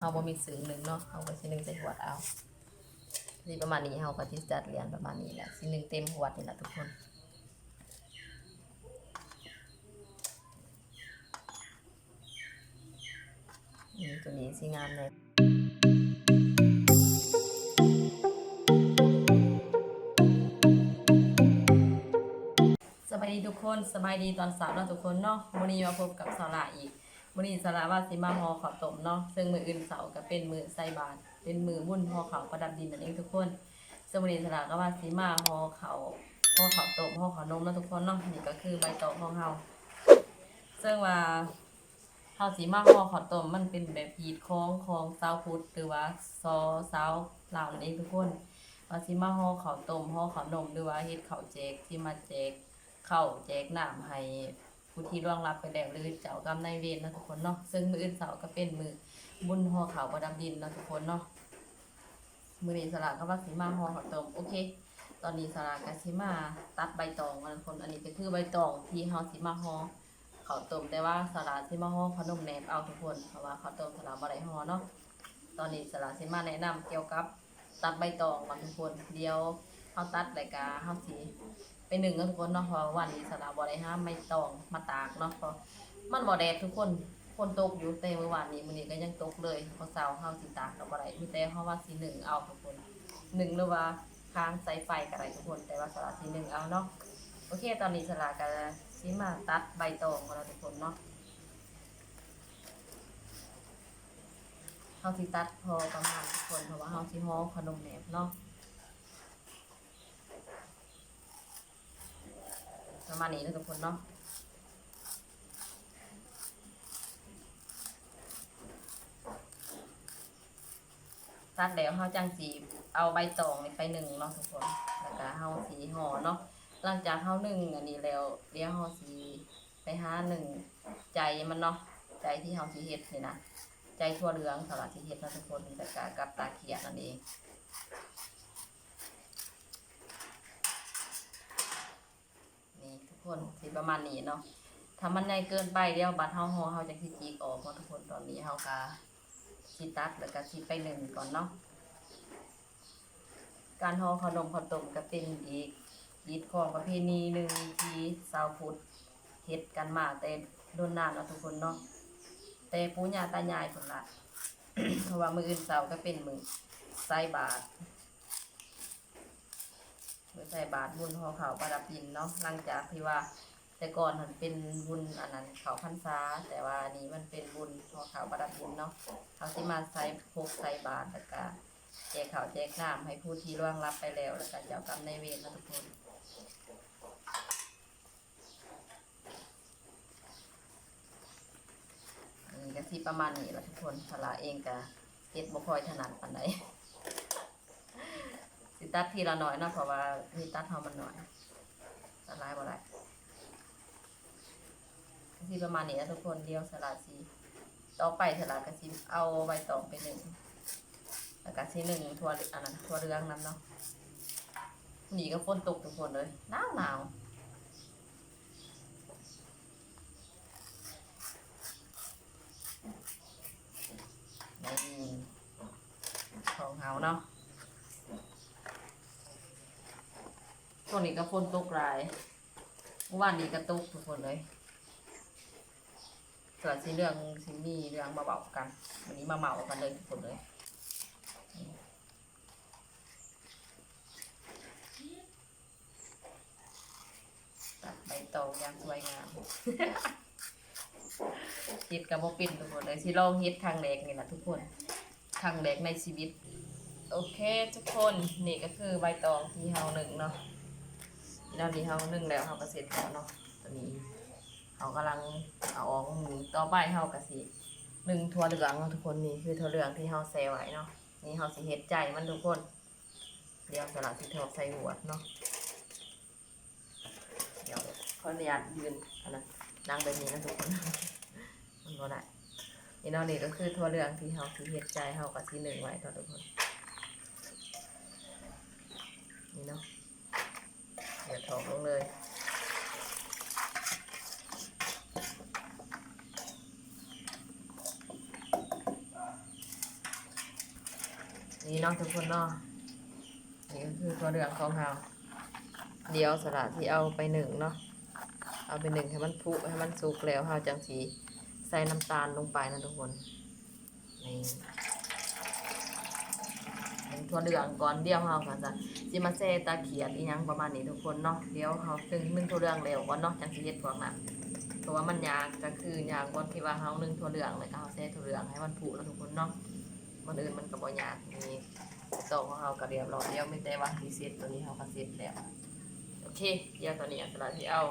เอาบ่มีสื่อหนึ่งเนาะเอาไปสิหนึ่งใส่หัวเอาสิประมาณนี้เฮาก็สิจัดเรียนประมาณนี้แหละสิหนึ่งเต็มหัวนี่แหละทุกคนนี่ตัวนี้สิงามเลยสบายดีทุกคนสบายดีตอนสาวเนาะทุกคนเนาะวันนี้มาพบกับสาระอีก วันนี้สาว่าสิมาฮอขาวต้มเนาะซึ่งมืออื่นเสาร์ก็เป็นมือใส่บาตรเป็นมือบุญฮอขาวประดับดินนั่นเองทุกคนซึ่งวันนี้สาก็ว่าสิมาฮอเขาวฮอขาวต้มฮอขาวนมเนาะทุกคนเนาะนี่ก็คือใบตองของเฮาซึ่งว่าข้าวสีมาห่อข้าวต้มมันเป็นแบบฮีดของของซาวพุทธหรือว่าซอซาวลาวนั่นเองทุกคนว่าสิมาห่อข้าวต้มห่อข้าวนมหรือว่าเฮ็ดข้าวแจกที่มาแจกข้าวแจกน้ำให้ ผู้ที่ล่วงลับไปแล้วหรือเจ้ากรรมนายเวรนะทุกคนเนาะซึ่งมืออื่นเสาร์ก็เป็นมือบุญห่อขาวประดับดินนะทุกคนเนาะมือนี้สลากก็ว่าสิมาห่อขาวต้มโอเค ตอนนี้สลากก็สิมาตัดใบตองนทุกคนอันนี้ก็คือใบตองที่เฮาสิมาห่อขาวต้มแต่ว่าสลัดที่มาห่อขนมแหนบเอาทุกคนเพราะว่าขาวต้มสลัดบ่ได้ห่อเนาะตอนนี้สลัดสิมาแนะนำเกี่ยวกับตัดใบตองก่อนทุกคนเดียวเฮาตัดรายการเฮาสิ ไปหนึ่งกันทุกคนเนาะเพราะวันนี้สลัดบ่ได้ห้ามใบตองมาตากเนาะเพราะมันบ่แดดทุกคนฝนตกอยู่แต่เมื่อวานนี้มื้อนี้ก็ยังตกเลยเพราะเช้าเฮาสิตากก็บ่ได้มีแต่เฮาว่าสิหนึ่งเอาทุกคนหนึ่งหรือว่าค้างสายไฟก็ได้ทุกคน แต่ว่าสลัดสิหนึ่งเอาเนาะโอเค ตอนนี้สลาก็สิมาตัดใบตองของเราทุกคนเนาะเขาสิตัดพอประมาณทุกคนเพราะว่าเขาสิห่อขนมแหนบเนาะ ประมาณนี้นะทุกคนเนาะตัดแล้วเขาจังสีเอาใบตองนี่ไปหนึ่งเนาะทุกคนแล้วก็เฮาสีห่อเนาะหลังจากเฮาหนึ่งอันนี้แล้วเดี๋ยวเฮาสิไปหาหนึ่งใจมันเนาะใจที่เฮาสิเฮ็ดนี่นะใจทั่วเหลืองสำหรับสิเฮ็ดนะทุกคนแต่กะกับตาเขียดนั่นเองนี่ทุก คนสิประมาณนี้เนาะถ้ามันใหญ่เกินไปเดี๋ยวบัดเฮาห่อเฮาจะสิจีกออกเนาะทุกคนตอนนี้เฮากะสิตัดแล้วก็สิไปหนึ่งก่อนเนาะการห่อขนมข้าวต้มก็เป็นอีกยีดของประเพณีหนึ่งที่ชาวพุทธเฮ็ดกันมาแต่โดนนานเนาะทุกคนเนาะแต่ปู่ย่าตายายคนละเพราะว่ามืออื่นเสาก็เป็นมือใส่บาตร อใส่บาตรบุญห่อเขาวประดับดินเนาะหลังจากที่ว่าแต่ก่อนมันเป็นบุญอันนั้นเขาพรรษาแต่ว่าอันนี้มันเป็นบุญห่อเขาวประดับดินเนาะเขาสิมาใส่พกใส่บาตรแล้วก็แจกข้าวแจกน้ำให้ผู้ที่ล่วงลับไปแล้วแล้วก็เจ้ากรรมนายเวรนะทุกคนอันนี้ก็ที่ประมาณนี้ละทุกคนสละเองก็เฮ็ดบ่คอยถนัดปานใด สิตัดทีละหน่อยนะเพราะว่ามีตัดเฮามันหน่อยสลายบ่ได้ก็สิประมาณนี้นะทุกคนเดียวสละสิต่อไปสละก็สิเอาใบตองไปหนึ่งแล้วก็สิหนึ่งทัวอันนั้นทัวเรืองนั้นเนาะหนีก็ฝนตกทุกคนเลยหนาวหนาวของเฮาเนาะ ช่วงนี้ก็ฝนตกหลายเมื่อวานนี้ก็ตกทุกคนเลยส่วนสีเรื่องสีมีเรื่องมาเบากัน วันนี้มาเมากันเลยทุกคนเลยตัดใบตองอย่างสวยงามเฮ็ดกับบ่เป็นทุกคนเลยสิลองเฮ็ดครั้งแรกนี่แหละทุกคนครั้งแรกในชีวิต โอเค ทุกคนนี่ก็คือใบตองที่เฮาหนึ่งเนาะ ที่เราที่เฮาหนึ่งแล้วเฮาก็เสร็จแล้วเนาะตอนนี้เฮากำลังเอาออกหมูต่อไปเฮาก็สิหนึ่งถั่วเหลืองทุกคนนี่คือถั่วเหลืองที่เฮาแซ่ไว้เนาะนี่เฮาสิเฮ็ดใจมันทุกคนเดี๋ยวสลัดสิทอดใส่หัวเนาะเดี๋ยวขออนุญาตยืนอันนั้นนั่งแบบนี้นะทุกคนมันบ่ได้นี่เนาะนี่ก็คือทั่วเรื่องที่เฮาสิเฮ็ดใจเฮากับที่หนึ่งไว้ต่อทุกคนนี่เนาะ เดี๋ยวถอกลงเลยนี่เนาะทุกคนเนาะนี่ก็คือตัวเรืองของเราเดี๋ยวสละที่เอาไปหนึ่งเนาะเอาไปหนึ่งให้มันพุให้มันสุกแล้วเราจังสีใส่น้ำตาลลงไปนะทุกคนนี่เป็นตัวเรืองก่อนเดียวเราก็จะ สิมาแซ่ตาเขียดอีหยังประมาณนี้ทุกคนเนาะเดี๋ยวเราซึ่งนึ่งตัวเรื่องแล้วก่อนเนาะจังสีเฮ็ดพวกนั้นเพราะว่ามันยากก็คือยากก่อนที่ว่าเรานึ่งตัวเรื่องเลยก็เราแซ่ตัวเรื่องให้มันพุแล้วทุกคนเนาะมันอื่นมันก็บ่ยากมีโตะของเราก็เรียบร้อยเดียวไม่แต่ว่าทีเสร็จตัวนี้เราก็เสร็จแล้วโอเคเดี๋ยวตอนนี้อัสระที่เอา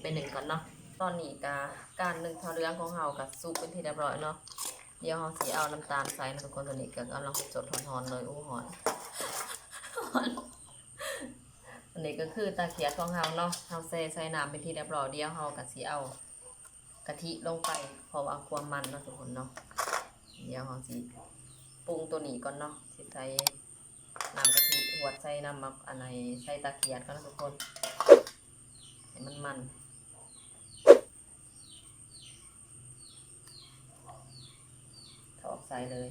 ไปหนึ่งก่อนเนาะตอนนี้กาการนึ่งทอเรื่องของเรากับซุปเป็นที่เรียบร้อยเนาะเดี๋ยวเราสีเอาน้ำตาลใส่ทุกคนตอนนี้ก็กำลังสดหอนๆเลยอู้หอน อนอันนี้ก็คือตาเขียดของเราเนาะเราใส่ใส่น้ำเป็นที่เรียบร้อยเดียวเรากับสีเอากะทิลงไปเพราะว่าความมันเนาะทุกคนเนาะเดี๋ยวเราสีปรุงตัวนี้ก่อนเนาะสิใส่น้ำกะทิหวดใส่น้ำมักอันไหนใส่ตะเกียบกันนะทุกคนให้มันมันถอกใส่เลย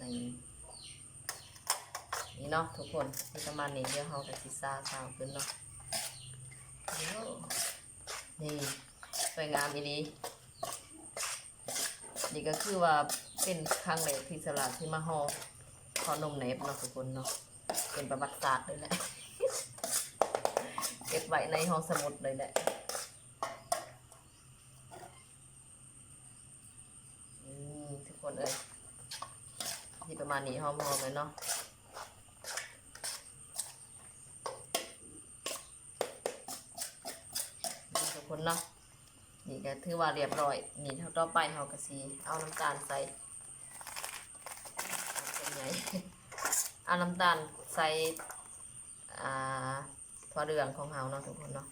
นี่ นี่ เนาะทุกคนที่ประมาณนี้เดี๋ยวเราจะซิซาสาวขึ้นเนาะนี่สวยงามอีนี้นี่ก็คือว่าเป็นครั้งแรกที่สลัดที่มาห่อขอนมเนบเนาะทุกคนเนาะเป็นประวัติศาสตร์เลยแหละเก็บไว้ในห้องสมุดเลยแหละทุกคนเอ้ยที่ประมาณนี้หอมๆเลยเนาะ นี่ทุก คนเนาะนี่ก็ถือว่าเรียบร้อย นี่เท่าต่อไปเราก็สีเอาน้ำตาลใส่เป็นไงเอาน้ำตาลใส่อ่าถั่วเหลืองของเราเนาะทุกคนเนาะ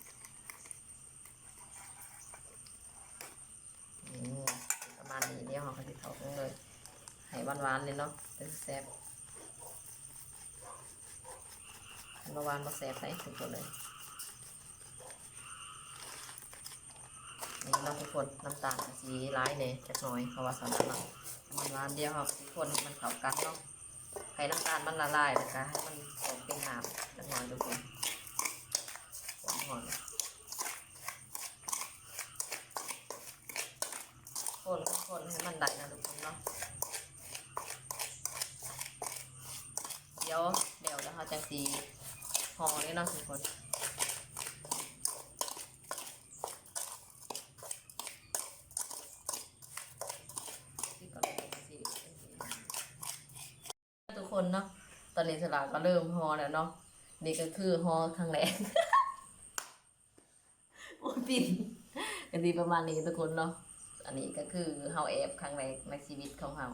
ประมาณนี้เดี๋ยวเราก็จะเข้ากันเลยให้หวานๆเลยเนาะเป็นแซ่บมาหวานมาแซ่บใส่ทุกคนเลย นี่เราทุกคนน้ำตาลสีร้ายเลยจักหน่อยเพราะว่าสำหรับเรามันร้านเดียวครับทุกคนมันเข้ากันเนาะให้น้ำตาลมันละลายนะคะให้มันออกเป็นน้ำจักหน่อยทุกคนหอมหอมคนคนให้มันได้นะทุกคนเนาะเดี๋ยวเดี๋ยวแล้วเขาจะสีห่อเลยเนาะทุกคน ทุกคนเนาะ ตอนนี้สลา ก็เริ่มฮอแล้วเนาะนี่ก็คือฮอครั้งแรกโอ้ปิ่นก็ดีประมาณนี้ทุกคนเนาะอันนี้ก็คือเฮาแอบครั้งแรกในชีวิตของเฮา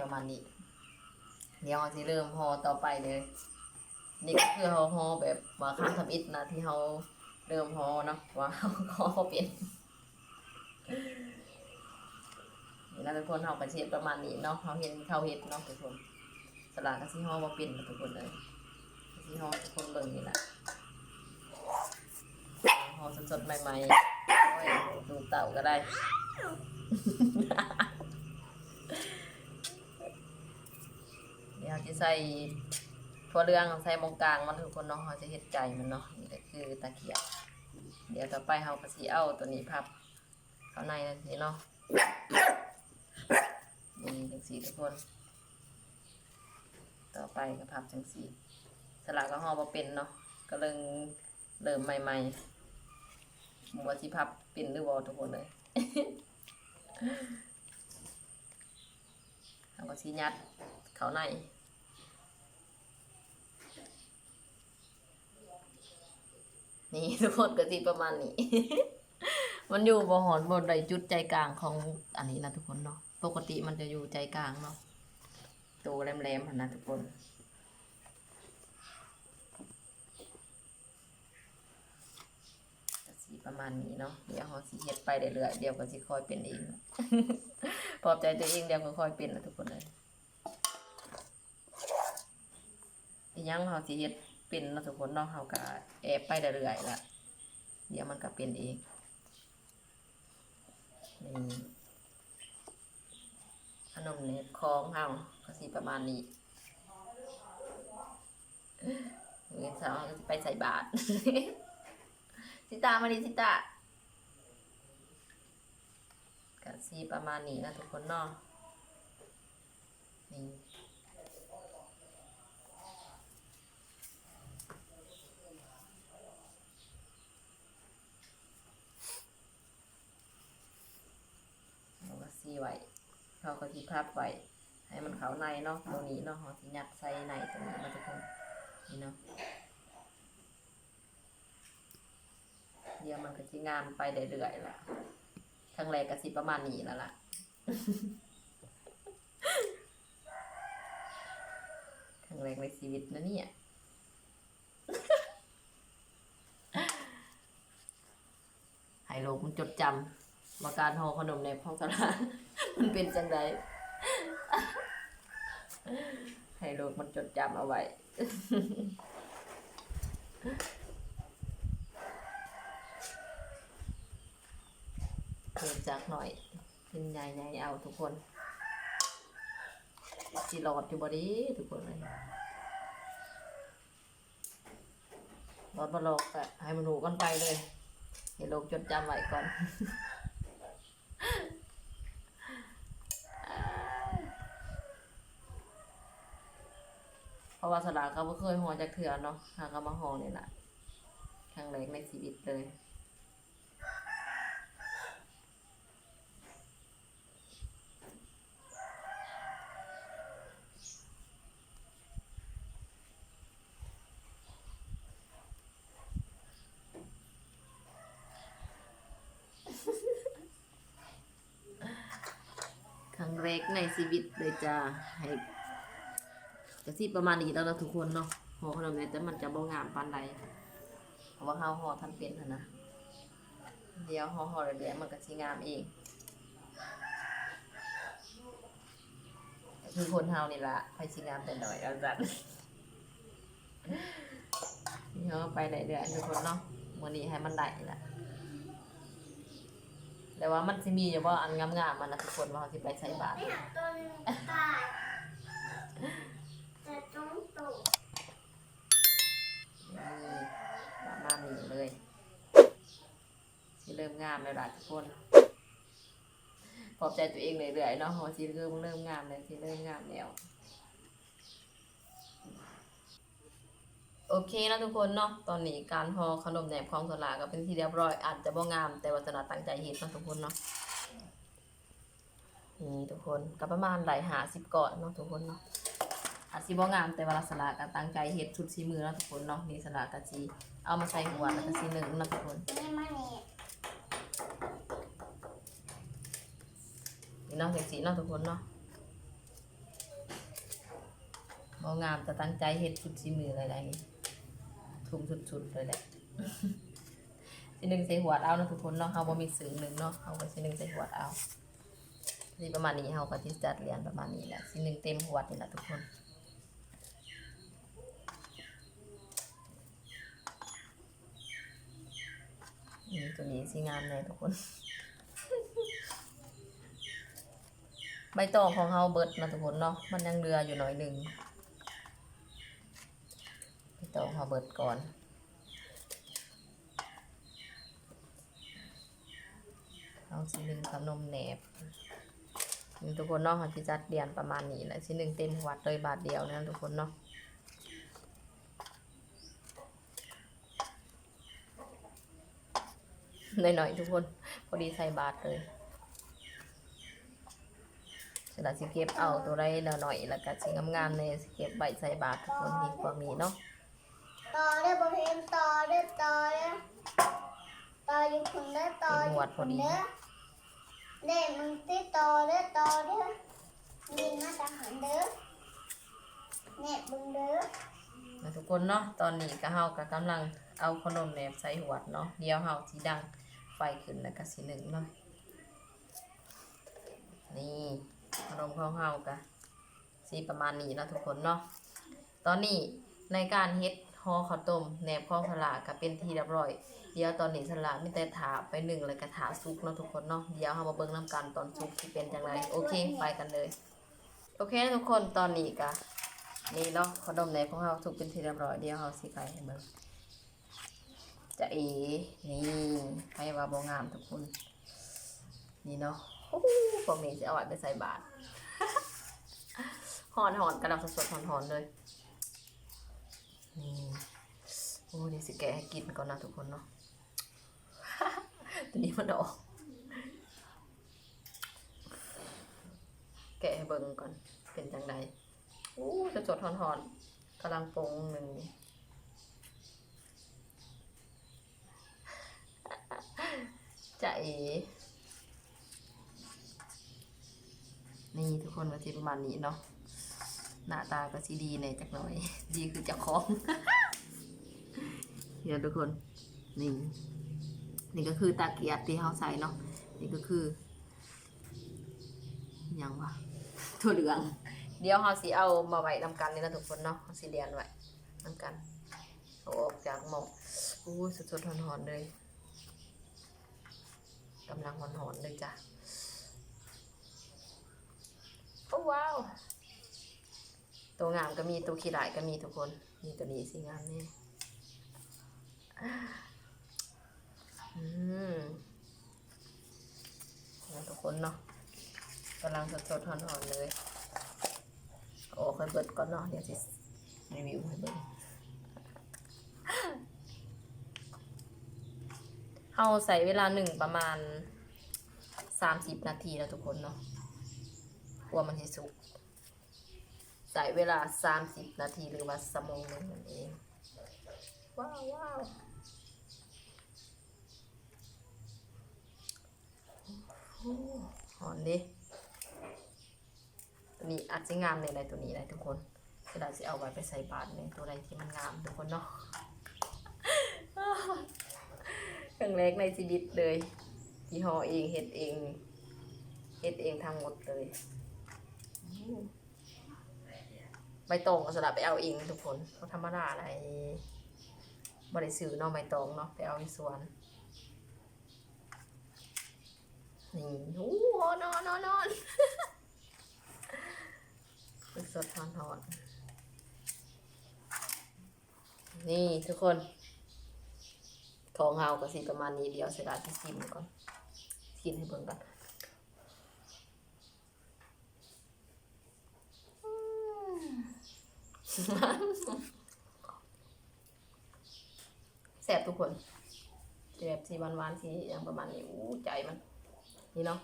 ประมาณนี้ เดี๋ยวเราจะเริ่มฮอต่อไปเลย นี่ก็คือเฮาฮอแบบว่าครั้งทำอิฐนะที่เฮาเริ่มฮอเนาะว่าเฮาฮอเปลี่ยนนี่นะทุกคนเฮาก็เฮ็ดประมาณนี้เนาะเฮาเห็นเขาเฮ็ดเนาะทุกคน สลากก็สิเฮาบ่เป็นทุกคนเลยสิเฮาทุกคนเบิ่งนี่แหล่ะเฮาสดๆใหม่ๆโอ้ยดูเต่าก็ได้เดี๋ยวจะใส่ถั่วเหลืองใส่มงกลางมันทุกคนเนาะเฮาจะเฮ็ดไก่มันเนาะนี่ก็คือตะเกียบเดี๋ยวต่อไปเฮาก็สิเอาตัวนี้พับเข้าในนั่นนี่เนาะนี่จังสีทุกคน ต่อไปก็พับจังสีสลักก็ห่อมาเป็นเนาะก็เริ่มเริ่มใหม่ๆมัวสิพับเป็นหรือบ่ทุกคนเลยเอาก็สิยัดเขาในนี่ทุกคนก็สิประมาณนี้ มันอยู่บ่หอนบนใดจุดใจกลางของอันนี้นะทุกคนเนาะ ปกติมันจะอยู่ใจกลางเนาะ ตัวแหลมๆนะทุกคนสีประมาณนี้เนาะเดี๋ยวเขาสีเฮ็ดไปเรื่อยๆเดี๋ยวก็สิค่อยเป็นเองปลอบใจตัวเองเดี๋ยวก็ค่อยเป็นนะทุกคนเลยยังเฮาสิเฮ็ดเป็นนะทุกคนเนาะเฮาก็แอบไปเรื่อยๆละเดี๋ยวมันก็เป็นเองนี่ นมเน็บของเฮาก็สิประมาณนี้เงินสาวก็สิไปใส่บาตรสิตามาดิสิตาก็สิประมาณนี้นะทุกคนเนาะนี่ีไว้ เขาก็ที่พับไว้ให้มันเขาในเนาะตัวนี้เนาะเขาสิยัดใส่ในตรงนี้มาทุกคนนี่เนาะเดี๋ยวมันก็สิงามไปเรื่อยๆล่ะครั้งแรกก็สิประมาณนี้แล้วล่ะครั้งแรกในชีวิตนะเนี่ยให้โลกมันจดจำ ว่าการห่อขนมในห้องสลามันเป็นจังไดให้โลกมันจดจำเอาไว้ เพิ่มจากหน่อยเป็นใหญ่ใหญ่เอาทุกคนสีหลอดอยู่บ่ดีทุกคนเลยหลอดบ่หลอกก็ให้มันรู้กันไปเลยให้โลกจดจำไว้ก่อน ราะว่าสลากเขาไม่เคยห่อจากเถื่อนเนาะหาเขามาห่อเนี่แหละครั้งแรกในชีวิตเลยครั้งแรกในชีวิตเลยจะให้ จะสิประมาณนี้แล้วนะทุกคนเนาะห่อขนมเนี่ยแต่มันจะบ่งามปานใดเพราะว่าเฮาห่อทันเป็นหั้นนะเดี๋ยวห่อห่อเรื่อยๆมันก็สิงามเองคือคนเฮานี่ละไปสิงามแต่น้อยเอาจัดนี่เฮาก็ไปเรื่อยๆทุกคนเนาะมื้อนี้ให้มันได้ละแต่ว่ามันสิมีอยู่ว่าอันงามๆมันนะทุกคนว่าเขาสิไปใช้บาทไม่หาตัวหนึงตายแต่ต้องตก นี่ประมาณนี้เลยสิ เริ่มงามเลยล่ะทุกคนปลอบใจตัวเองเรื่อยๆเนาะว่าสิเริ่มเริ่มงามเลยสิเริ่มงามแล้วโอเคนะทุกคนเนาะตอนนี้การห่อขนมแหนมของสลาก็เป็นที่เรียบร้อยอาจจะบ่งาม แต่ว่าสลาตั้งใจเฮ็ดนะทุกคนเนาะนี่ทุกคนก็ประมาณหลายหาสิบก่อนเนาะทุกคนเนาะอาจสิบ่งามแต่ว่าสลาก็ตั้งใจเฮ็ดชุดสีมือนะทุกคนเนาะนี่สลากก็สิเอามาใส่หัวแล้วก็สิหนึ่งนะทุกคน นี่มันนี่ นี่ เนาะจังซี่เนาะทุกคนเนาะบ่งามแต่ตั้งใจเฮ็ดชุดสีมือเลยได้นี่ทุ่มสุดๆเลยแหละสิหนึ่งใส่หัวเอาเนาะทุกคนเนาะเฮาบ่มีซึ้งหนึ่งเนาะเฮาก็สิหนึ่งใส่หัวเอาสิประมาณนี้เฮาก็สิจัดเรียนประมาณนี้แหละสิหนึ่งเต็มหัวนี่แหละทุกคนนี่ตัวนี้สิงามเลยทุกคน ใบตองของเฮาเบิดนะทุกคนเนาะมันยังเหลืออยู่หน่อยหนึ่งใบตองเฮาเบิดก่อนเอาสีหนึ่งขนมแหนบทุกคนเนาะเขาสิจัดเรียนประมาณนี้แหละสีหนึ่งเต็มวัดเลยบาทเดียวนะทุกคนเนาะหน่อยๆทุกคนพอดีใส่บาทเลย เสร็จแล้วสิเก็บเอาตัวได้หน่อยๆแล้วก็สิงามๆเลยสิเก็บใบใส่บาททุกคนดีกว่ามีเนาะต่อได้บทเพลงต่อได้ต่อได้ต่ออยู่คนได้ต่ออยู่คนเด้อเด็กมึงที่ต่อได้ต่อเด้อยินมาทหารเด้อแม่บึงเด้อนะทุกคนเนาะตอนนี้ก็เฮาก็กำลังเอาขนมแหนบใส่หัวดเนาะเดี๋ยวเฮาสิดังไฟขึ้นแล้วก็สิหนึ่งเนาะนี่ ขนมของเฮาก็สิประมาณนี้นะทุกคนเนาะตอนนี้ในการเฮ็ดห่อข้าวต้มแหนบข้องสลากก็เป็นที่เรียบร้อย เดี๋ยวตอนนี้สลากมีแต่ถาไปหนึ่งแล้วก็ถาสุกเนาะทุกคนเนาะเดี๋ยวเรามาเบิ่งนํกันตอนสุกสิเป็นจังไดโอเคไปกันเลย โอเคนะทุกคนตอนนี้ก็นี่เนาะขนมแหนบของเราสุกเป็นที่เรียบร้อยเดี๋ยวเราสิไปให้เบิ่งจะเอนี่ให้ว่าบ่งามทุกคน นี่เนาะ พวกนี้จะเอาไว้ไปใส่บาตรหอนหอนกระดับสดๆหอนหอนเลยนี่โอ้เดี๋ยวสิแกะให้กินก่อนนะทุกคนเนาะตัวนี้มันออกแกะให้เบิ่งก่อนเป็นจังไดโอ้สดสดหอนหอนๆกำลังปรุงหนึ่งจะเอ นี่ทุกคนมาทีประมาณนี้เนาะหน้าตาก็สีดีในอยจักหน่อย ดีคือจ้าของเดี๋ยวทุกคนนี่นี่ก็คือตาเกียบที่เขาใส่เนาะนี่ก็คือยังวะถั่วเหลือง เดี๋ยวเขาสิเอามาไว้นำกันนี่นะทุกคนเนาะเขาสิเรียนไว้นำกันเอาออกจากหม้ออู้สดๆหอนๆเลยกำลังหอนๆเลยจ้ะ โอ้ ว้าวตัวงามก็มีตัวขี้หลายก็มีทุกคนมีตัวนี้สิงามนี่อืมทุกคนเนาะกำลังสดๆหอนๆเลย โอ้ค่อยเบิดก่อนเนาะเดี๋ยวสิรีวิวให้เบิ่งเอาใส่เวลาหนึ่งประมาณสามสิบนาทีแล้วทุกคนเนาะ กลัวมันจะสุก ใส่เวลา 30 นาทีหรือว่าสมงหนึ่งนั่นเอง ว้าวว้าวหอนดิตัวนี้อาจจะงามในในตัวนี้เลยทุกคนกระดาจะเอาไว้ไปใส่บาตรในตัวใดที่มันงามทุกคนเนาะครั้งแรกในชีวิตเลยที่ห่อเองเฮ็ดเองเฮ็ดเองทั้งหมดเลย ใบตองก็สลับไปเอาเองทุกคนเขาธรรมดาอะไรบริสื่อเนาะใบตองเนาะไปเอาที่สวนนี่โอ้โหนอนนอนนอนฝึกสดทอนทอนนี่ทุกคนของเฮาก็สิประมาณนี้เดียวเสียดายที่ชิมก่อนกินให้เบิ่งก่อน แสบทุกคนแบบสีหวานๆสีอย่างประมาณนี้อู้ใจมัน นี่เนาะ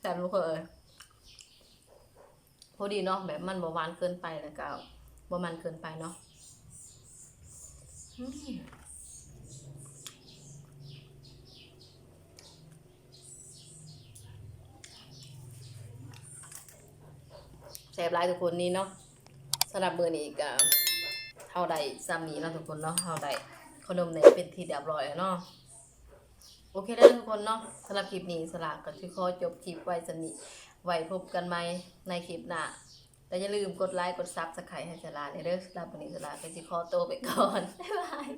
แสบทุกคนเอ้ยพอดีเนาะแบบมันบหวานเกินไปแล้วก็บมันเกินไปเนาะ แซ่บหลายทุกคนนี่เนาะสำหรับมือนี้ก็เฮาได้ซ้ำนี้เนาะทุกคนเนาะเฮาได้ขนมเนยเป็นที่เรียบร้อยเนาะโอเคแล้วทุกคนเนาะสำหรับคลิปนี้สลากก็สิขอจบคลิปไว้สนี้ไว้พบกันใหม่ในคลิปหน้าแต่อย่าลืมกดไลค์กดซับสไครต์ให้สลาเด้อสำหรับวันนี้สลากก็สิขอโตไปก่อนบ๊ายบาย